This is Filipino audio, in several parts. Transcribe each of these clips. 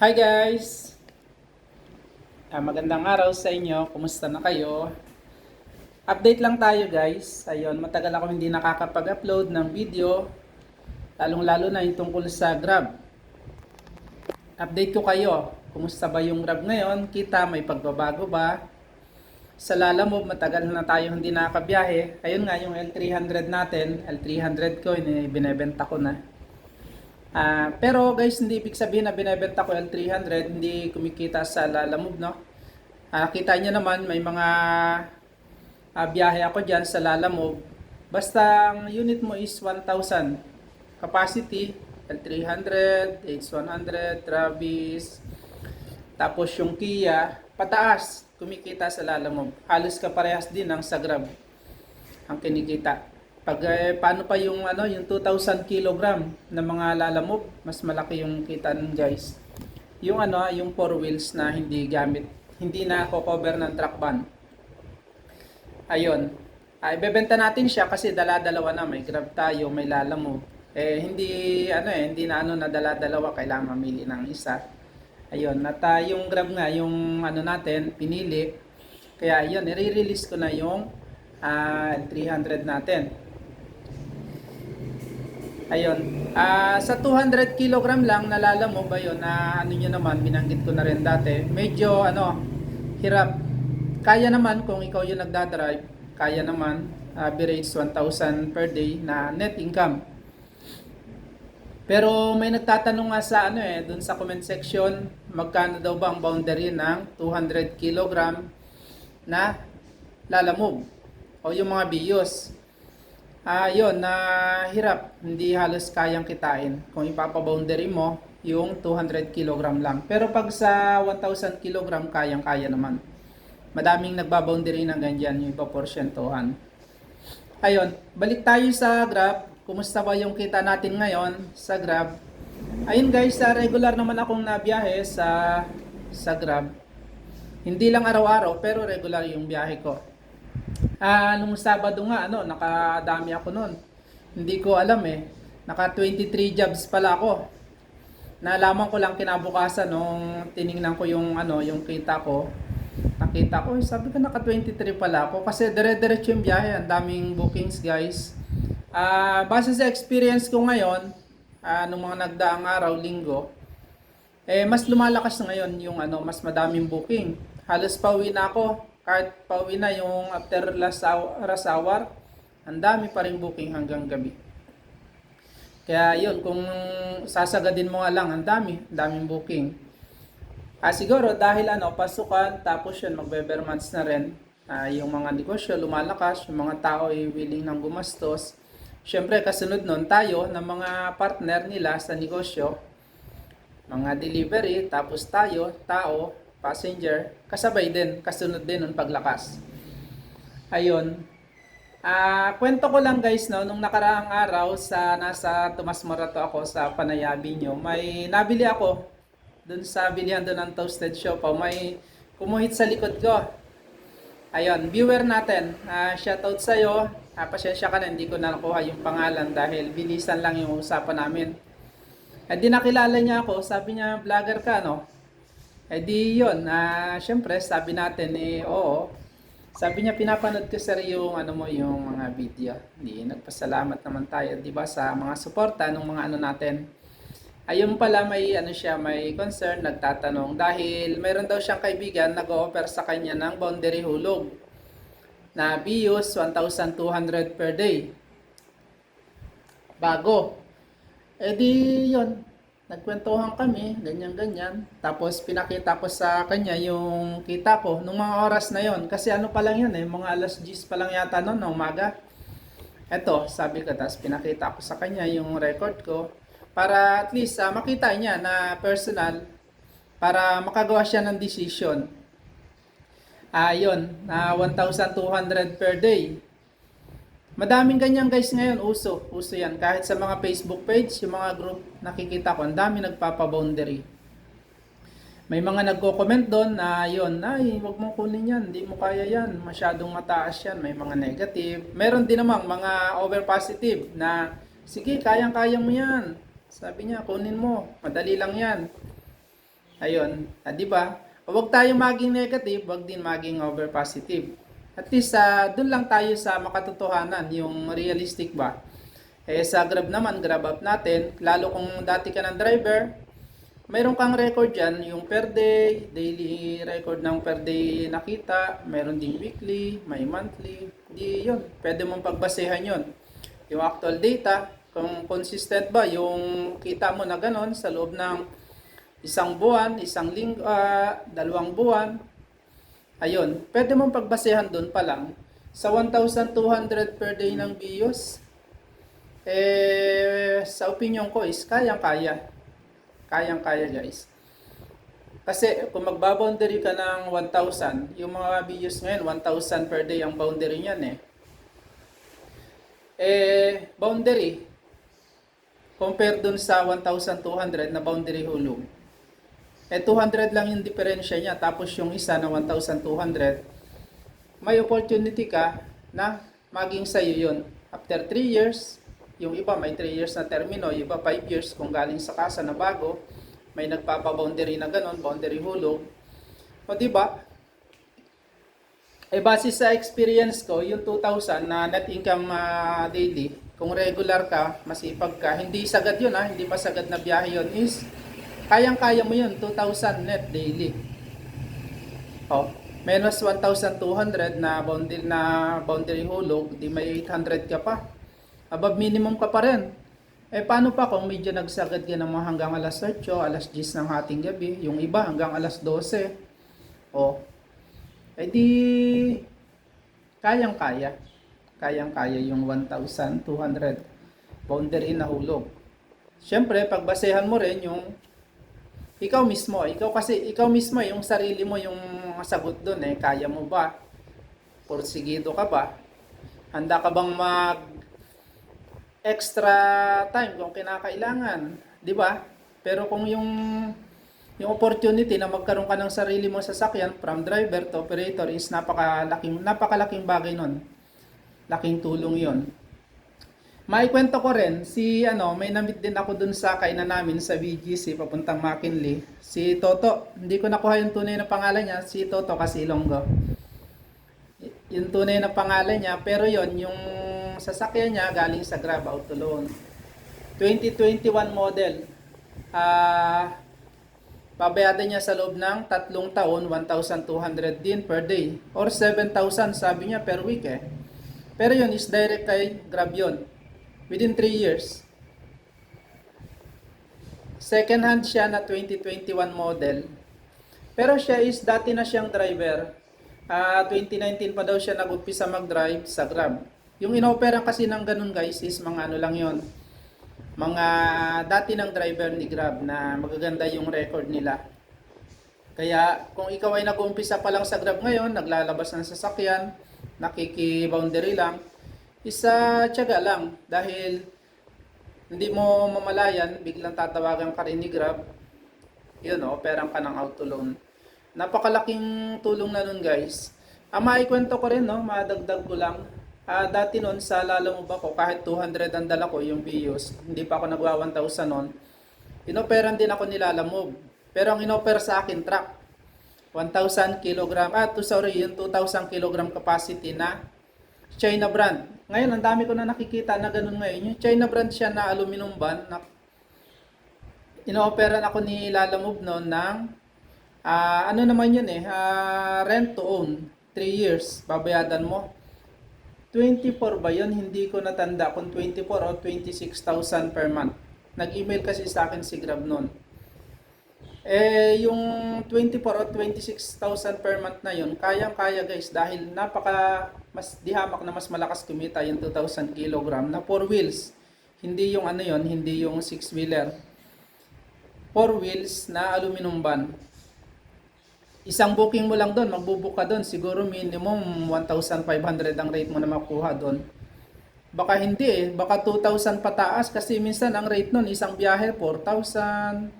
Hi guys! Ah, magandang araw sa inyo. Kumusta na kayo? Update lang tayo guys. Ayun, matagal ako hindi nakakapag-upload ng video. Lalong-lalo na yung tungkol sa Grab. Update ko kayo. Kumusta ba yung Grab ngayon? Kita may pagbabago ba? Sa Lalamove, matagal na tayo hindi nakakabiyahe. Ayun nga, yung L300 natin, L300 ko, ini binebenta ko na. Ah, pero guys, hindi ibig sabihin na binebenta ko L300, hindi kumikita sa Lalamove, no? Ah, kita niyo naman, may mga ah, biyahe ako dyan sa Lalamove. Basta ang unit mo is 1,000 capacity, L300, H100, Travis, tapos yung Kia, pataas, kumikita sa Lalamove. Halos kaparehas din ang sa Grab ang kinikita. Pag eh, paano pa yung ano, yung 2,000 kilogram na mga lalamove, mas malaki yung kita nun guys. Yung ano, yung four wheels na hindi gamit, hindi na cover ng truck van. Ayun. Ay, bebenta natin siya kasi dala-dalawa na, may grab tayo, may lalamove. Eh, hindi, ano eh, hindi na ano na dala-dalawa, kailangan mamili ng isa. Ayun, at ah, yung grab nga, yung ano natin, pinili. Kaya yun, i-release ko na yung ah, 300 natin. Ayun. Ah, sa 200 kilogram lang, nalala mo ba yun na ano nyo naman, binanggit ko na rin dati. Medyo ano, hirap. Kaya naman kung ikaw yung nagdadrive, kaya naman average 1,000 per day na net income. Pero may nagtatanong nga sa ano eh, dun sa comment section, magkano daw ba ang boundary ng 200 kilogram na lalamove o yung mga bios. Ah, yun, na hirap, hindi halos kayang kitain kung ipapaboundary mo yung 200 kg lang. Pero pag sa 1,000 kg, kayang-kaya naman. Madaming nagbaboundary ng ganyan yung ipaporsyentuhan. Ayun, balik tayo sa Grab. Kumusta ba yung kita natin ngayon sa Grab? Ayun guys, sa regular naman akong nabiyahe sa sa Grab. Hindi lang araw-araw, pero regular yung biyahe ko. Ah, nung Sabado nga, ano, nakadami ako noon. Hindi ko alam eh. Naka 23 jobs pala ako. Nalaman ko lang kinabukasan nung tiningnan ko yung ano, yung kita ko. Nakita ko, eh, sabi ko naka 23 pala ako kasi dire-diretso yung biyahe, ang daming bookings, guys. Ah, base sa experience ko ngayon, ah, nung mga nagdaang araw, linggo, eh mas lumalakas na ngayon yung ano, mas madaming booking. Halos pauwi na ako kahit pauwi na yung after rush hour, ang dami pa rin booking hanggang gabi. Kaya yun, kung sasagadin mo nga lang, ang dami, ang daming booking. Ah, siguro dahil ano, pasukan, tapos yun, magbe-bare months na rin. Ah, yung mga negosyo lumalakas, yung mga tao ay willing nang gumastos. Siyempre, kasunod nun tayo ng mga partner nila sa negosyo, mga delivery, tapos tayo, tao, passenger, kasabay din, kasunod din ng paglakas. Ayun. Ah, kwento ko lang guys no, nung nakaraang araw sa nasa Tomas Morato ako sa Panayabi nyo, may nabili ako dun sa bilihan doon ng toasted shop. May kumuhit sa likod ko. Ayun, viewer natin. Ah, shoutout sa iyo. Ah, pasensya ka na, hindi ko na nakuha yung pangalan dahil bilisan lang yung usapan namin. Eh di nakilala niya ako, sabi niya, vlogger ka, no? Eh di yun, ah, syempre sabi natin eh, oo. Sabi niya, pinapanood ko sir yung, ano mo, yung mga video. Di, nagpasalamat naman tayo, di ba, sa mga suporta ng mga ano natin. Ayun pala, may ano siya, may concern, nagtatanong. Dahil mayroon daw siyang kaibigan, nag-offer sa kanya ng boundary hulog na BIOS 1,200 per day. Bago. Eh di yun, nagkwentuhan kami, ganyan-ganyan. Tapos pinakita ko sa kanya yung kita ko nung mga oras na yon Kasi ano pa lang yan eh, mga alas 10 pa lang yata noon na umaga. Eto, sabi ko, tapos pinakita ko sa kanya yung record ko para at least ah, makita niya na personal para makagawa siya ng decision. Ah, yun, na 1,200 per day. Madaming ganyan guys ngayon, uso. Uso yan. Kahit sa mga Facebook page, yung mga group, nakikita ko, ang dami nagpapa-boundary. May mga nagko-comment doon na yun, ay, wag mo kunin yan, hindi mo kaya yan, masyadong mataas yan, may mga negative. Meron din namang mga over positive na, sige, kayang-kaya mo yan. Sabi niya, kunin mo, madali lang yan. Ayun, ah, di ba? Huwag tayo maging negative, huwag din maging over positive. At least ah, doon lang tayo sa makatotohanan, yung realistic ba. Eh sa Grab naman, Grab up natin, lalo kung dati ka ng driver, mayroon kang record dyan, yung per day, daily record ng per day nakita, mayroon ding weekly, may monthly, di yun, pwede mong pagbasehan yun. Yung actual data, kung consistent ba yung kita mo na ganon sa loob ng isang buwan, isang linggo, ah, dalawang buwan, ayun, pwede mong pagbasehan doon pa lang. Sa 1,200 per day ng BIOS, eh, sa opinion ko is kayang-kaya. Kayang-kaya guys. Kasi kung magbaboundary ka ng 1,000, yung mga BIOS ngayon, 1,000 per day ang boundary niyan eh. Eh, boundary, compare dun sa 1,200 na boundary hulog. Eh, 200 lang yung diferensya niya. Tapos yung isa na 1,200, may opportunity ka na maging sa'yo yun. After 3 years, yung iba may 3 years na termino, yung iba 5 years kung galing sa kasa na bago, may nagpapa-boundary na ganon, boundary hulog. O di ba? Eh base sa experience ko, yung 2,000 na net income ah, daily, kung regular ka, masipag ka, hindi sagad yun ha, hindi pa sagad na biyahe yun, is kayang-kaya mo yun, 2,000 net daily. Oh, minus 1,200 na boundary, na boundary hulog, di may 800 ka pa. Above minimum ka pa rin. Eh paano pa kung medyo nagsagad ka ng mga hanggang alas 8, alas 10 ng hating gabi, yung iba hanggang alas 12. Oh, eh di kayang-kaya. Kayang-kaya yung 1,200 boundary na hulog. Siyempre, pagbasehan mo rin yung ikaw mismo. Ikaw kasi, ikaw mismo, yung sarili mo yung sagot doon eh. Kaya mo ba? Porsigido ka ba? Handa ka bang mag extra time kung kinakailangan? Di ba? Pero kung yung yung opportunity na magkaroon ka ng sarili mo sasakyan from driver to operator is napakalaking napakalaking bagay nun. Laking tulong 'yon. Maikwento ko rin si ano, may namit din ako dun sa kainan namin sa VGC papuntang McKinley. Si Toto, hindi ko nakuha yung tunay na pangalan niya, si Toto Casilongo. Y- Yung tunay na pangalan niya, pero yon yung sasakyan niya galing sa Grab Auto Loan. 2021 model. Ah, babayadan niya sa loob ng tatlong taon, 1,200 din per day. Or 7,000 sabi niya per week eh. Pero yun is direct kay Grab yun. Within 3 years. Second hand siya na 2021 model. Pero siya is dati na siyang driver. Ah, 2019 pa daw siya nag-umpisa mag-drive sa Grab. Yung inoperang kasi ng ganun guys is mga ano lang yon mga dati ng driver ni Grab na magaganda yung record nila. Kaya kung ikaw ay nag-uumpisa pa lang sa Grab ngayon, naglalabas ng sasakyan, nakiki-boundary lang, isa tiyaga lang dahil hindi mo mamalayan, biglang tatawagan ka rin ni Grab, yun o, perang ka ng auto loan. Napakalaking tulong na nun guys. Ah, maikwento ko rin, no, madagdag ko lang. Ah, dati noon sa lalo mo ba ko, kahit 200 ang dala ko yung BIOS, hindi pa ako nagwa 1,000 noon. Inoperan din ako nilalamove. Pero ang inoper sa akin truck, 1,000 kg, ah, to, sorry, yung 2,000 kg capacity na China brand. Ngayon, ang dami ko na nakikita na ganun ngayon. Yung China brand siya na aluminum van, na inooperan ako ni Lalamove noon ng ah, ano naman yun eh, ah, rent to own. 3 years, babayadan mo. 24 ba yun? Hindi ko natanda kung 24 o 26,000 per month. Nag-email kasi sa akin si Grab noon. Eh, yung 24 o 26,000 per month na yun, kayang-kaya guys dahil napaka mas dihamak na mas malakas kumita yung 2,000 kilogram na 4 wheels. Hindi yung ano yon, hindi yung 6 wheeler. 4 wheels na aluminum van. Isang booking mo lang doon, magbubook ka doon, siguro minimum 1,500 ang rate mo na makuha doon. Baka hindi eh, baka 2,000 pataas kasi minsan ang rate nun, isang biyahe 4,000.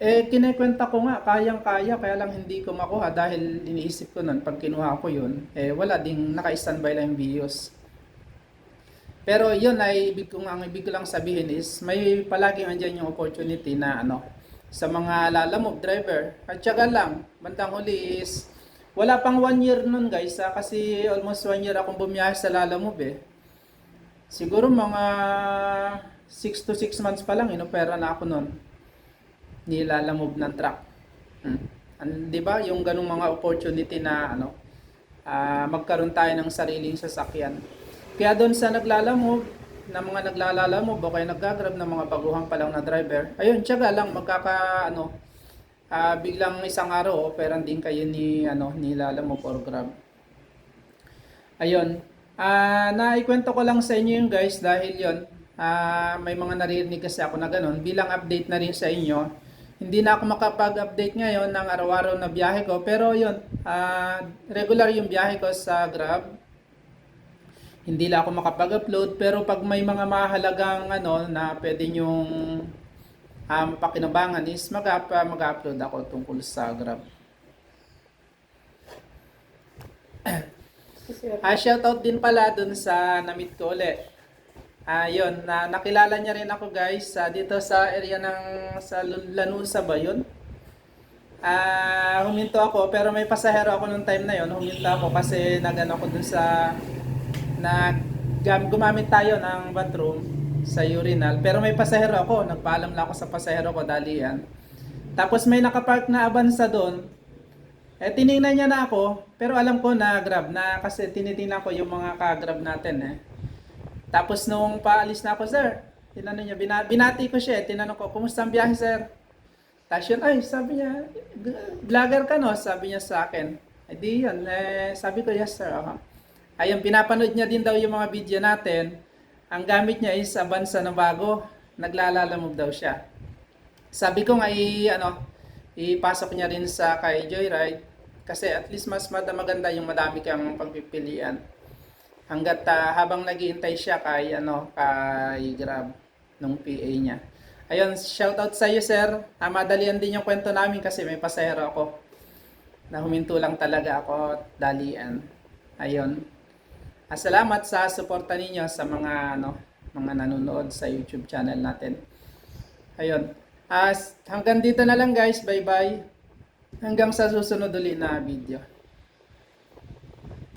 Eh, kinekwenta ko nga, kayang-kaya, kaya lang hindi ko makuha dahil iniisip ko nun, pag kinuha ko yun, eh wala ding naka-standby lang yung BIOS. Pero yun ay ibig ko ang ibig ko lang sabihin is may palaging andyan yung opportunity na ano sa mga lalamove driver. At syaga lang, bandang huli is wala pang one year nun guys ah, kasi almost one year akong bumiyahe sa lalamove eh. Siguro mga 6 to 6 months pa lang inopera na ako nun. Nilalamove ng truck. Hmm. 'Di ba? Yung ganung mga opportunity na ano ah, magkaroon tayo ng sariling sasakyan. Kaya doon sa naglalamove, na mga naglalamove o kaya naggagrab ng mga baguhan pa lang na driver, ayun, tiyaga lang magkaka ano ah, biglang isang araw operan din kayo ni ano ni lalamove or grab. Ayun. Ah, naikwento ko lang sa inyo yung guys dahil yon ah, may mga naririnig kasi ako na ganun. Bilang update na rin sa inyo. Hindi na ako makapag-update ngayon ng araw-araw na biyahe ko. Pero yon ah, regular yung biyahe ko sa Grab. Hindi lang ako makapag-upload. Pero pag may mga mahalagang ano na pwede nyong um, pakinabangan is mag-up, mag-upload ako tungkol sa Grab. Ah, shoutout din pala dun sa namit ko uli. Ah, yun, na nakilala niya rin ako guys sa dito sa area ng sa Lanusa ba yun? Ah, huminto ako pero may pasahero ako nung time na yon. Huminto ako kasi nagano ako dun sa na gumamit tayo ng bathroom sa urinal pero may pasahero ako. Nagpaalam lang ako sa pasahero ko dali yan. Tapos may nakapark na abansa doon. Eh, tiningnan niya na ako, pero alam ko na grab na kasi tinitingnan ko yung mga ka-grab natin eh. Tapos nung paalis na ako, sir, tinanong niya, bina- binati ko siya, eh. tinanong ko, kumusta ang biyahe, sir? Tapos yun, ay, sabi niya, "G- vlogger ka no? Sabi niya sa akin. Eh di yun, eh, sabi ko, yes sir, ako. Ayun, pinapanood niya din daw yung mga video natin. Ang gamit niya is Avanza na bago. Naglalalamog daw siya. Sabi ko nga, i, ano, ipasok niya rin sa kay Joyride. Kasi at least mas maganda yung madami kang pagpipilian. Hanggat ah, habang naghihintay siya kay, ano, kay Grab, nung PA niya. Ayun, shoutout sa iyo, sir. Ah, madalian din yung kwento namin kasi may pasahero ako. Na huminto lang talaga ako at dalian. Ayun. Ah, salamat sa suporta ninyo sa mga ano, mga nanonood sa YouTube channel natin. Ayun. As hanggang dito na lang guys. Bye-bye. Hanggang sa susunod ulit na video.